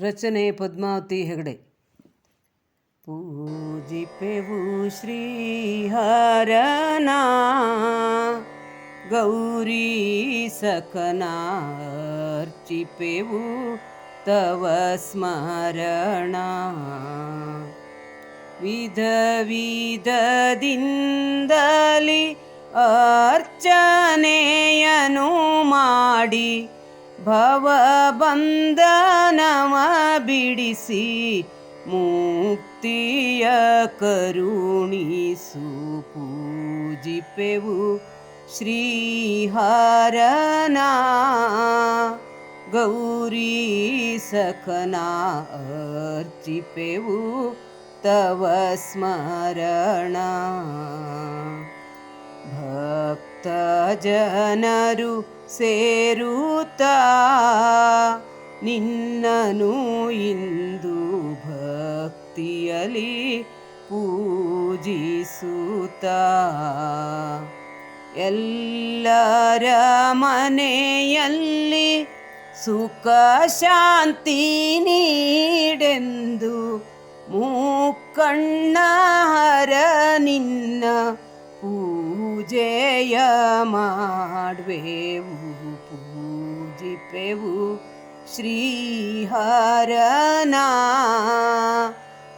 ರಚನೆ ಪದ್ಮಾವತಿ ಹೆಗಡೆ. ಪೂಜಿಪೆವು ಶ್ರೀಹರನ ಗೌರಿ ಸಕನಾರ್ಚಿಪೆವು ತವ ಸ್ಮರಣ. ವಿಧ ವಿಧದಿಂದಲಿ ಅರ್ಚನೆಯನು ಮಾಡಿ ಭವಬಂಧನವ ಬಿಡಿಸಿ ಮುಕ್ತಿಯ ಕರುಣಿಸು ಪೂಜಿಪೆವು ಶ್ರೀಹರನ ಗೌರಿ ಸಖನ ಅರ್ಚಿಪೆವು ತವ ಸ್ಮರಣ ಭಕ್ತ ಜನರು ಸೇರುತ್ತಾ ನಿನ್ನನು ಇಂದು ಭಕ್ತಿಯಲಿ ಪೂಜಿಸುತ್ತ. ಎಲ್ಲರ ಮನೆಯಲ್ಲಿ ಸುಖ ಶಾಂತಿ ನೀಡೆಂದು ಮೂಕಣ್ಣ ಹರ ನಿನ್ನ ಪೂಜೆಯ ಮಾಡುವೆವು, ಪೂಜಿಪೆವು. श्रीहारणा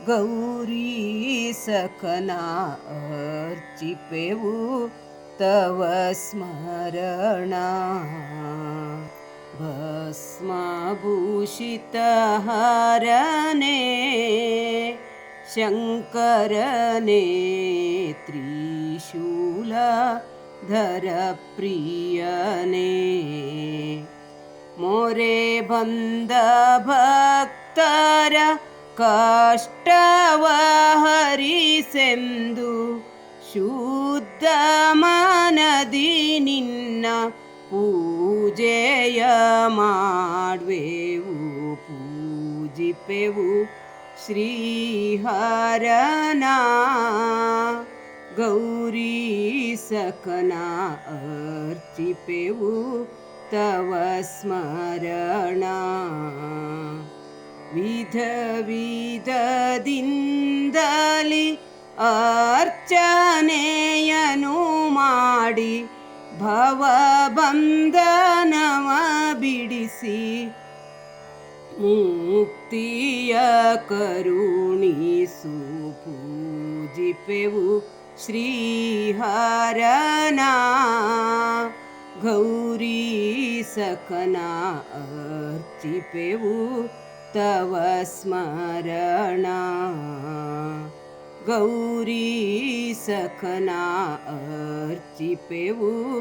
गौरीसखना अर्चिपेभु तव स्मरणा। भस्माभूषितहरणे शङ्करने त्रिशूलधरप्रियने। ಮೊರೆ ಬಂದ ಭಕ್ತರ ಕಷ್ಟವ ಹರಿಸೆಂದು ಶುದ್ಧ ಮನದಿ ನಿನ್ನ ಪೂಜೆಯ ಮಾಡುವೆವು, ಪೂಜಿಪೆವು ಶ್ರೀಹರನ ಗೌರಿ ಸಕನ ಅರ್ಚಿಪೆವು. ತವ ಸ್ಮರಣ ವಿಧ ವಿಧದಿಂದಲಿ ಅರ್ಚನೆಯನು ಮಾಡಿ ಭವಬಂಧನವ ಬಿಡಿಸಿ ಮುಕ್ತಿಯ ಕರುಣಿಸು ಪೂಜಿಪೆವು ಶ್ರೀಹರನ ಗೌರಿ सकना अर्चिपेवु तव स्मरणा। गौरी सखना अर्चिपेवु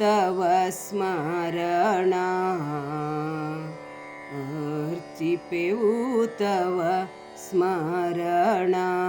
तव स्मरणा। अर्चिपेवु तव स्मरणा।